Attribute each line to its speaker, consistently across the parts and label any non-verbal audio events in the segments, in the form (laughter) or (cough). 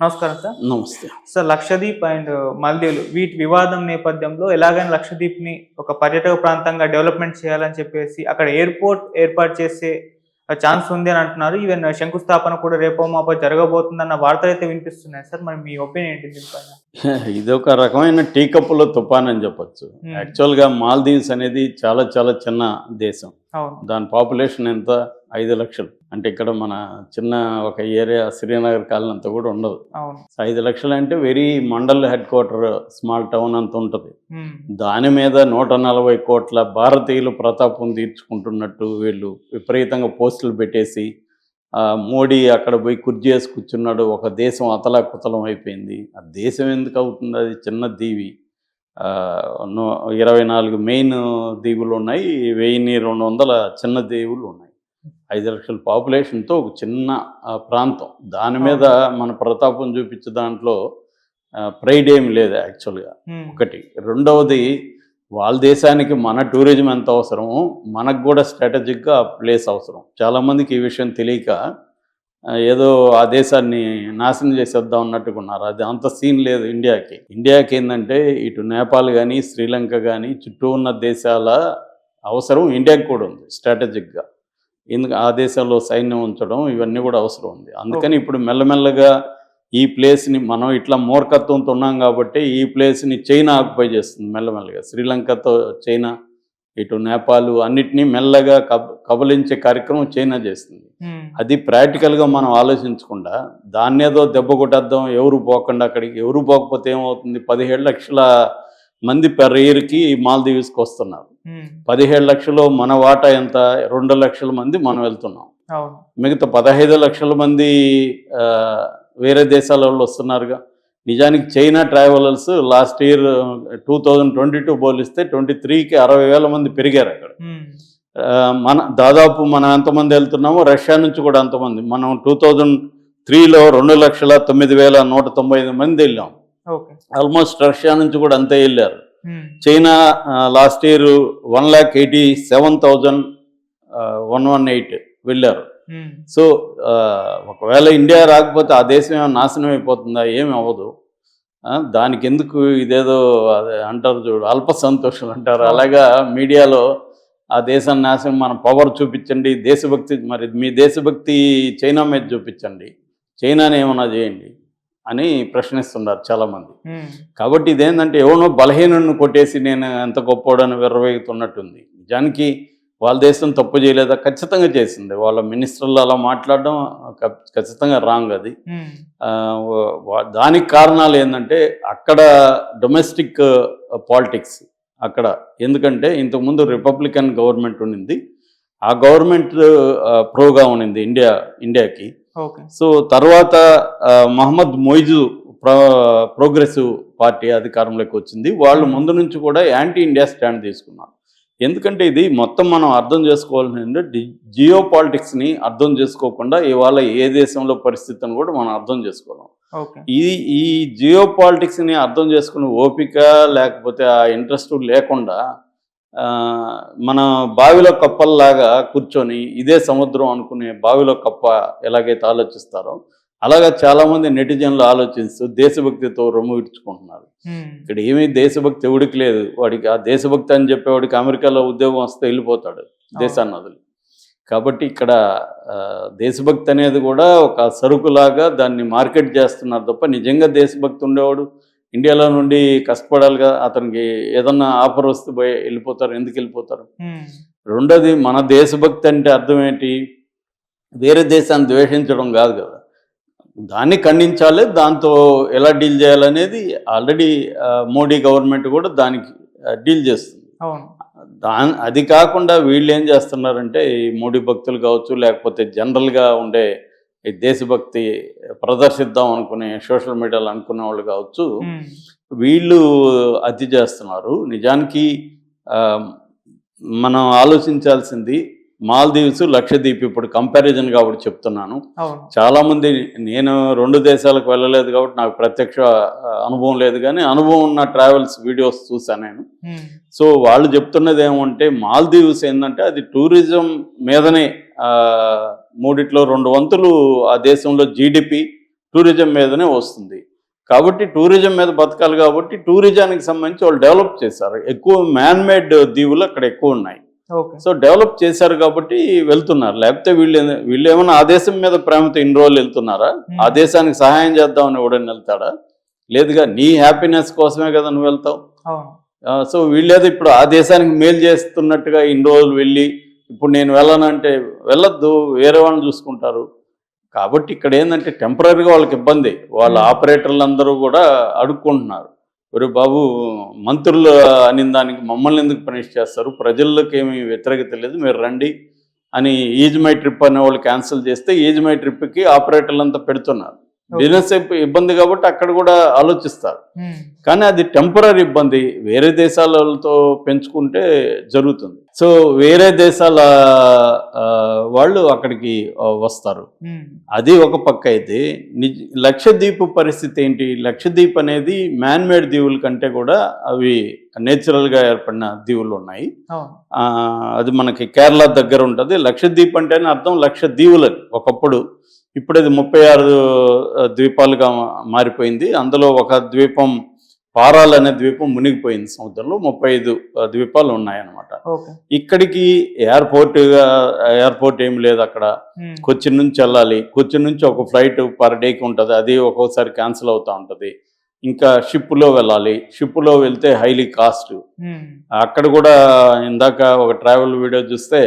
Speaker 1: నమస్కారం సార్.
Speaker 2: నమస్తే.
Speaker 1: Sir Lakshadweep and మల్దీవులు వీటి వివాదం నేపథ్యంలో ఎలాగైనా లక్షద్వీప్ని ఒక పర్యాటక ప్రాంతంగా డెవలప్మెంట్ చేయాలని చెప్పేసి అక్కడ ఎయిర్పోర్ట్ ఏర్పాటు చేసే ఛాన్స్ ఉంది అని అంటున్నారు. ఈవెన్ శంకుస్థాపన కూడా రేపో మాపో జరగబోతుందన్న వార్తలు అయితే వినిపిస్తున్నాయి సార్. మరి మీ ఒపీనియన్ ఏంటి దీనిపైన (laughs)
Speaker 2: ఇది ఒక రకమైన టీ కప్పులో తుఫాన్ అని చెప్పొచ్చు.
Speaker 1: Hmm.
Speaker 2: యాక్చువల్గా మాల్దీవ్స్ అనేది చాలా చాలా చిన్న దేశం. దాని పాపులేషన్ ఎంత ఐదు లక్షలు. అంటే ఇక్కడ మన చిన్న ఒక ఏరియా శ్రీనగర్ కాలనీ అంతా కూడా ఉండదు. ఐదు లక్షలు అంటే very mandal head quarter small town అంత ఉంటుంది. దాని మీద నూట నలభై కోట్ల భారతీయులు ప్రతాపం తీర్చుకుంటున్నట్టు వీళ్ళు విపరీతంగా పోస్టులు పెట్టేసి మోడీ అక్కడ పోయి కుర్చీ వేసి కూర్చున్నాడు. ఒక దేశం అతలాకుతలం అయిపోయింది. ఆ దేశం ఎందుకు అవుతుంది? అది చిన్న దీవి. ఇరవై నాలుగు మెయిన్ దీవులు ఉన్నాయి. వెయ్యి రెండు వందల చిన్న దీవులు ఉన్నాయి. ఐదు లక్షల పాపులేషన్తో ఒక చిన్న ప్రాంతం. దాని మీద మన ప్రతాపం చూపించే దాంట్లో ప్రైడ్ ఏమి లేదు యాక్చువల్గా. ఒకటి. రెండవది వాళ్ళ దేశానికి మన టూరిజం ఎంత అవసరమో మనకు కూడా స్ట్రాటజిక్గా ప్లేస్ అవసరం. చాలామందికి ఈ విషయం తెలియక ఏదో ఆ దేశాన్ని నాశనం చేసేద్దాం అన్నట్టుగా ఉన్నారు అది అంత సీన్ లేదు ఇండియాకి. ఇండియాకి ఏంటంటే ఇటు నేపాల్ కానీ శ్రీలంక కానీ చుట్టూ ఉన్న దేశాల అవసరం ఇండియాకి కూడా ఉంది స్ట్రాటజిక్గా. ఎందుకు ఆ దేశంలో సైన్యం ఉంచడం ఇవన్నీ కూడా అవసరం ఉంది. అందుకని ఇప్పుడు మెల్లమెల్లగా ఈ ప్లేస్ని మనం ఇట్లా మూర్ఖత్వంతో ఉన్నాం కాబట్టి ఈ ప్లేస్ని చైనా ఆక్యుపై చేస్తుంది మెల్లమెల్లగా. శ్రీలంకతో చైనా ఇటు నేపాల్ అన్నిటినీ మెల్లగా కబ కబలించే కార్యక్రమం చైనా చేస్తుంది. అది ప్రాక్టికల్గా మనం ఆలోచించకుండా దాన్ని ఏదో దెబ్బ కొట్టేద్దాం ఎవరు పోకుండా అక్కడికి ఎవరు పోకపోతే ఏమవుతుంది? పదిహేడు లక్షల మంది పెర్ ఇయర్కి మాల్దీవ్స్కి వస్తున్నారు. పదిహేడు లక్షలు మన వాటా ఎంత? రెండు లక్షల మంది మనం వెళ్తున్నాం. మిగతా పదహైదు లక్షల మంది వేరే దేశాల వాళ్ళు వస్తున్నారుగా. నిజానికి China travellers last year two thousand twenty two పోలిస్తే ట్వంటీ త్రీకి అరవై వేల మంది పెరిగారు అక్కడ. మన దాదాపు మనం ఎంతమంది వెళ్తున్నామో రష్యా నుంచి కూడా అంతమంది మనం టూ థౌజండ్ త్రీలో రెండు లక్షల తొమ్మిది వేల నూట తొంభై ఐదు మంది వెళ్ళాం. ఆల్మోస్ట్ రష్యా నుంచి కూడా అంతే వెళ్ళారు. China last year one lakh eighty seven thousand one one eight వెళ్ళారు. సో ఒకవేళ ఇండియా రాకపోతే ఆ దేశం ఏమైనా నాశనం అయిపోతుందా? ఏమి అవ్వదు. దానికి ఎందుకు ఇదేదో అదే అంటారు చూడు అల్ప సంతోషం అంటారు. అలాగా మీడియాలో ఆ దేశాన్ని నాశనం మన పవర్ చూపించండి దేశభక్తి మరి మీ దేశభక్తి చైనా మీద చూపించండి. చైనాని ఏమన్నా చేయండి. అని ప్రశ్నిస్తున్నారు చాలామంది.
Speaker 1: ఉమ్,
Speaker 2: కాబట్టి ఇదేంటంటే ఎవనో బలహీనుడిని కొట్టేసి నేను ఎంత గొప్పోడని విర్రవేగుతున్నట్టుంది. నిజానికి వాళ్ళ దేశం తప్పు చేయలేదా? ఖచ్చితంగా చేసింది. వాళ్ళ మినిస్టర్లు అలా మాట్లాడడం ఖచ్చితంగా రాంగ్ అది. దానికి కారణాలు ఏంటంటే అక్కడ డొమెస్టిక్ పాలిటిక్స్ అక్కడ. ఎందుకంటే ఇంతకుముందు రిపబ్లికన్ గవర్నమెంట్ ఉండింది. ఆ గవర్నమెంట్ ప్రోగా ఉండింది ఇండియా ఇండియాకి. సో తర్వాత Mohamed Muizzu pro progressive party అధికారంలోకి వచ్చింది. వాళ్ళు ముందు నుంచి కూడా యాంటీ ఇండియా స్టాండ్ తీసుకున్నారు. ఎందుకంటే ఇది మొత్తం మనం అర్థం చేసుకోవాల్సింది జియో పాలిటిక్స్ని అర్థం చేసుకోకుండా ఇవాళ ఏ దేశంలో పరిస్థితిని కూడా మనం అర్థం చేసుకోవాలి
Speaker 1: ఓకే.
Speaker 2: ఈ ఈ జియో పాలిటిక్స్ని అర్థం చేసుకునే ఓపిక లేకపోతే ఆ ఇంట్రెస్ట్ లేకుండా మన బావిలో కప్పల్లాగా కూర్చొని ఇదే సముద్రం అనుకునే బావిలో కప్ప ఎలాగైతే ఆలోచిస్తారో అలాగా చాలామంది నెటిజన్లు ఆలోచిస్తూ దేశభక్తితో రొమ్ము విడుచుకుంటున్నారు. ఇక్కడ ఏమీ దేశభక్తి ఎవడికి లేదు. వాడికి ఆ దేశభక్తి అని చెప్పేవాడికి అమెరికాలో ఉద్యోగం వస్తే వెళ్ళిపోతాడు దేశాన్ని వదిలి. కాబట్టి ఇక్కడ దేశభక్తి అనేది కూడా ఒక సరుకులాగా దాన్ని మార్కెట్ చేస్తున్నారు తప్ప నిజంగా దేశభక్తి ఉండేవాడు ఇండియాలో నుండి కష్టపడాలిగా అతనికి ఏదన్నా ఆఫర్ వస్తే పోయి వెళ్ళిపోతారు ఎందుకు వెళ్ళిపోతారు? రెండోది మన దేశభక్తి అంటే అర్థం ఏంటి? వేరే దేశాన్ని ద్వేషించడం కాదు కదా. దాన్ని ఖండించాలి దాంతో ఎలా డీల్ చేయాలనేది ఆల్రెడీ మోడీ గవర్నమెంట్ కూడా దానికి డీల్ చేస్తుంది. దా అది కాకుండా వీళ్ళు ఏం చేస్తున్నారంటే ఈ మోడీ భక్తులు కావచ్చు లేకపోతే జనరల్గా ఉండే ఈ దేశభక్తి ప్రదర్శిద్దాం అనుకునే సోషల్ మీడియాలో అనుకునే వాళ్ళు కావచ్చు వీళ్ళు అతి చేస్తున్నారు. నిజానికి మనం ఆలోచించాల్సింది మాల్దీవ్స్ లక్షద్వీప్ ఇప్పుడు కంపారిజన్ కాబట్టి చెప్తున్నాను. చాలామంది నేను రెండు దేశాలకు వెళ్ళలేదు కాబట్టి నాకు ప్రత్యక్ష అనుభవం లేదు కానీ అనుభవం ఉన్న ట్రావెల్స్ వీడియోస్ చూసాను నేను. సో వాళ్ళు చెప్తున్నది ఏమంటే మాల్దీవ్స్ ఏంటంటే అది టూరిజం మీదనే మూడిట్లో రెండు వంతులు ఆ దేశంలో జీడిపి టూరిజం మీదనే వస్తుంది. కాబట్టి టూరిజం మీద బతకాలి కాబట్టి టూరిజానికి సంబంధించి వాళ్ళు డెవలప్ చేశారు. ఎక్కువ మ్యాన్ మేడ్ దీవులు అక్కడ ఎక్కువ ఉన్నాయి. సో డెవలప్ చేశారు కాబట్టి వెళ్తున్నారు. లేకపోతే వీళ్ళు వీళ్ళు ఏమైనా ఆ దేశం మీద ప్రేమతో ఇన్ని రోజులు వెళ్తున్నారా? ఆ దేశానికి సహాయం చేద్దామని ఎవడని వెళ్తాడా? లేదుగా నీ హ్యాపీనెస్ కోసమే కదా నువ్వు వెళ్తావు. సో వీళ్ళేదో ఇప్పుడు ఆ దేశానికి మేలు చేస్తున్నట్టుగా ఇన్ని రోజులు వెళ్ళి ఇప్పుడు నేను వెళ్ళనంటే వెళ్ళొద్దు వేరే వాళ్ళని చూసుకుంటారు. కాబట్టి ఇక్కడ ఏంటంటే టెంపరీగా వాళ్ళకి ఇబ్బంది. వాళ్ళ. ఆపరేటర్లు అందరూ కూడా అడుక్కుంటున్నారు. ఒరే బాబు మంత్రులు అనిన దానికి మమ్మల్ని ఎందుకు పనిష్ చేస్తారు? ప్రజలకు ఏమి వ్యతిరేకత లేదు మీరు రండి అని ఈజ్ మై ట్రిప్ అనే వాళ్ళు క్యాన్సిల్ చేస్తే ఈజ్ మై ట్రిప్కి ఆపరేటర్లు అంతా పెడుతున్నారు. బిజినెస్ ఇబ్బంది కాబట్టి అక్కడ కూడా ఆలోచిస్తారు.
Speaker 1: ఉమ్,
Speaker 2: కానీ అది టెంపరీ ఇబ్బంది. వేరే దేశాలతో పెంచుకుంటే జరుగుతుంది. సో వేరే దేశాల వాళ్ళు అక్కడికి వస్తారు.
Speaker 1: ఉమ్,
Speaker 2: అది ఒక పక్క అయితే నిజ లక్షద్వీప్ పరిస్థితి ఏంటి? లక్షద్వీప్ అనేది మ్యాన్ మేడ్ దీవుల కంటే కూడా అవి నేచురల్గా ఏర్పడిన దీవులు ఉన్నాయి. అది మనకి కేరళ దగ్గర ఉంటుంది. లక్షద్వీప్ అంటేనే అర్థం లక్ష దీవులని ఒకప్పుడు. ఇప్పుడు అది ముప్పై ఆరు ద్వీపాలుగా మారిపోయింది. అందులో ఒక ద్వీపం పారాల్ అనే ద్వీపం మునిగిపోయింది సముద్రంలో. ముప్పై ఐదు ద్వీపాలు ఉన్నాయన్నమాట. ఇక్కడికి ఎయిర్పోర్ట్ ఎయిర్పోర్ట్ ఏం లేదు అక్కడ.
Speaker 1: ఉమ్,
Speaker 2: కొచ్చిన్ నుంచి వెళ్ళాలి. కొచ్చిన్ నుంచి ఒక ఫ్లైట్ పర్ డేకి ఉంటుంది. అది ఒక్కోసారి క్యాన్సిల్ అవుతూ ఉంటుంది. ఇంకా షిప్లో వెళ్ళాలి. షిప్లో వెళ్తే హైలీ కాస్ట్. అక్కడ కూడా ఇందాక ఒక ట్రావెల్ వీడియో చూస్తే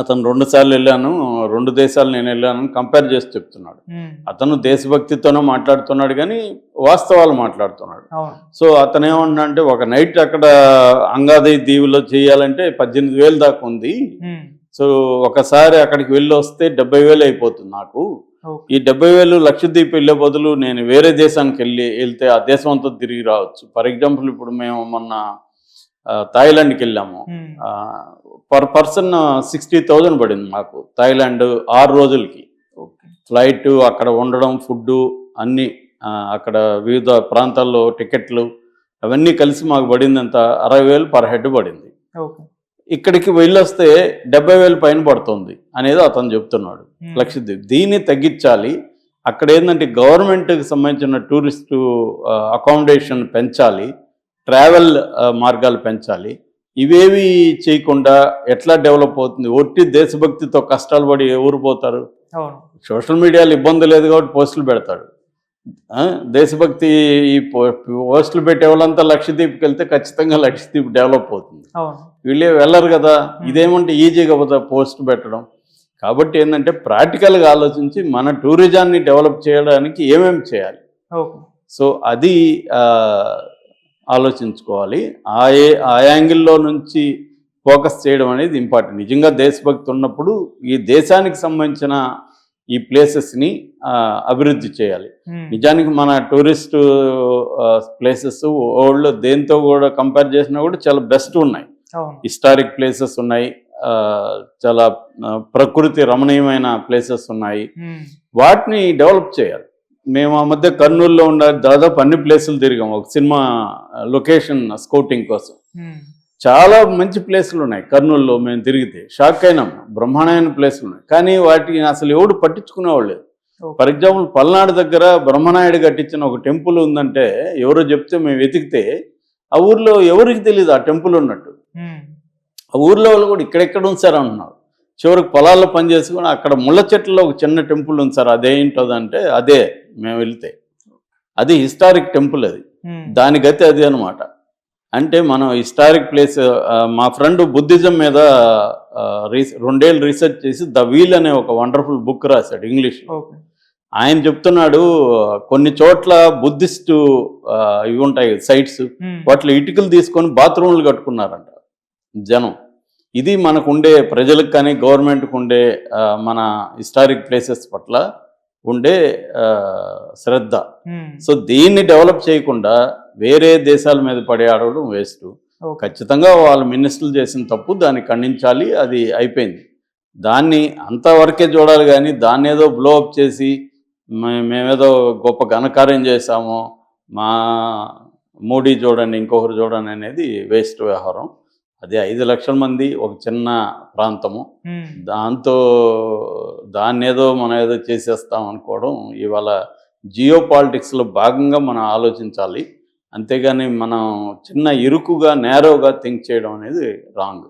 Speaker 2: అతను రెండు సార్లు వెళ్ళాను రెండు దేశాలు నేను వెళ్ళాను కంపేర్ చేసి చెప్తున్నాడు. అతను దేశభక్తితోనే మాట్లాడుతున్నాడు కానీ వాస్తవాలు మాట్లాడుతున్నాడు. సో అతను ఏమన్నా అంటే ఒక నైట్ అక్కడ అంగాది దీవిలో చేయాలంటే పద్దెనిమిది వేలు దాకా ఉంది. సో ఒకసారి అక్కడికి వెళ్ళి వస్తే డెబ్బై వేలు అయిపోతుంది నాకు. ఈ డెబ్బై వేలు లక్షద్వీప్ వెళ్ళే బదులు నేను వేరే దేశానికి వెళ్ళి వెళ్తే ఆ దేశం అంతా తిరిగి రావచ్చు. ఫర్ ఎగ్జాంపుల్ ఇప్పుడు మేము మొన్న థాయిలాండ్కి వెళ్ళాము. పర్ పర్సన్ సిక్స్టీ థౌజండ్ పడింది మాకు థాయిలాండ్ ఆరు రోజులకి. ఫ్లైట్ అక్కడ ఉండడం ఫుడ్ అన్నీ అక్కడ వివిధ ప్రాంతాల్లో టికెట్లు అవన్నీ కలిసి మాకు పడిందంత అరవై వేలు పర్ హెడ్ పడింది. ఇక్కడికి వెళ్ళొస్తే డెబ్బై వేలు పైన పడుతుంది అనేది అతను చెప్తున్నాడు. లక్షద్వీప్ దీన్ని తగ్గించాలి. అక్కడ ఏంటంటే గవర్నమెంట్కి సంబంధించిన టూరిస్టు అకామిడేషన్ పెంచాలి. ట్రావెల్ మార్గాలు పెంచాలి. ఇవేవి చేయకుండా ఎట్లా డెవలప్ అవుతుంది? ఒట్టి దేశభక్తితో కష్టాలు పడి ఎవరు పోతారు?
Speaker 1: అవును.
Speaker 2: సోషల్ మీడియాలో ఇబ్బంది లేదు కాబట్టి పోస్టులు పెడతాడు దేశభక్తి ఈ పోస్టులు పెట్టే వాళ్ళంతా లక్షద్వీప్కి వెళ్తే ఖచ్చితంగా లక్షద్వీప్ డెవలప్ అవుతుంది. వీళ్ళే వెళ్ళరు కదా. ఇదేమంటే ఈజీగా పోతా పోస్ట్ పెట్టడం. కాబట్టి ఏంటంటే ప్రాక్టికల్గా ఆలోచించి మన టూరిజాన్ని డెవలప్ చేయడానికి ఏమేమి చేయాలి? సో అది ఆలోచించుకోవాలి. ఆ ఏ ఆ యాంగిల్లో నుంచి ఫోకస్ చేయడం అనేది ఇంపార్టెంట్. నిజంగా దేశభక్తి ఉన్నప్పుడు ఈ దేశానికి సంబంధించిన ఈ ప్లేసెస్ని అభివృద్ధి చేయాలి. నిజానికి మన టూరిస్ట్ ప్లేసెస్ వరల్డ్లో దేంతో కూడా కంపేర్ చేసినా కూడా చాలా బెస్ట్ ఉన్నాయి. హిస్టారిక్ ప్లేసెస్ ఉన్నాయి. చాలా ప్రకృతి రమణీయమైన ప్లేసెస్ ఉన్నాయి. వాటిని డెవలప్ చేయాలి. మేము ఆ మధ్య కర్నూలులో ఉన్న దాదాపు అన్ని ప్లేసులు తిరిగాం. ఒక సినిమా లొకేషన్ స్కౌటింగ్ కోసం. చాలా మంచి ప్లేసులు ఉన్నాయి కర్నూలులో మేము తిరిగితే. షాక్ అయినాం. బ్రహ్మాండమైన ప్లేసులు ఉన్నాయి. కానీ వాటిని అసలు ఎవడు పట్టించుకునేవాళ్ళు లేదు. ఫర్ ఎగ్జాంపుల్ పల్నాడు దగ్గర బ్రహ్మనాయుడు కట్టించిన ఒక టెంపుల్ ఉందంటే ఎవరో చెప్తే మేము వెతికితే ఆ ఊర్లో ఎవరికి తెలియదు ఆ టెంపుల్ ఉన్నట్టు. ఆ ఊర్లో వాళ్ళు కూడా ఇక్కడెక్కడ ఉంది సార్ అంటున్నారు. చివరికి పొలాల్లో పని చేసుకుని అక్కడ ముళ్ళ చెట్లలో ఒక చిన్న టెంపుల్ ఉంది సార్. అదేంటది అంటే అదే మేము వెళ్తే. అది హిస్టారిక్ టెంపుల్ అది. దాని గతి అది అనమాట అంటే మనం హిస్టారిక్ ప్లేస్ మా ఫ్రెండ్ బుద్ధిజం మీద రెండేళ్ళు రీసెర్చ్ చేసి ద వీల్ అనే ఒక వండర్ఫుల్ బుక్ రాశాడు ఇంగ్లీష్ ఆయన చెప్తున్నాడు కొన్ని చోట్ల బుద్ధిస్టు ఇవి ఉంటాయి సైట్స్. వాటిలో ఇటుకలు తీసుకొని బాత్రూమ్లు కట్టుకున్నారంట జనం. ఇది మనకు ఉండే ప్రజలకు కానీ గవర్నమెంట్కి ఉండే మన హిస్టారిక్ ప్లేసెస్ పట్ల ఉండే శ్రద్ధ. సో దీన్ని డెవలప్ చేయకుండా వేరే దేశాల మీద పడే ఆడవడం వేస్ట్. ఖచ్చితంగా వాళ్ళు మినిస్టర్లు చేసిన తప్పు దాన్ని ఖండించాలి అది అయిపోయింది. దాన్ని అంతవరకే చూడాలి కానీ దాన్ని ఏదో బ్లో అప్ చేసి మేమేదో గొప్ప ఘనకార్యం చేశాము మా మోడీ చూడండి ఇంకొకరు చూడండి అనేది వేస్ట్ వ్యవహారం. అది ఐదు లక్షల మంది ఒక చిన్న ప్రాంతము. దాంతో దాన్ని ఏదో మనం ఏదో చేసేస్తాం అనుకోవడం ఇవాళ జియో పాలిటిక్స్లో భాగంగా మనం ఆలోచించాలి. అంతేగాని మనం చిన్న ఇరుకుగా నేరోగా థింక్ చేయడం అనేది రాంగ్.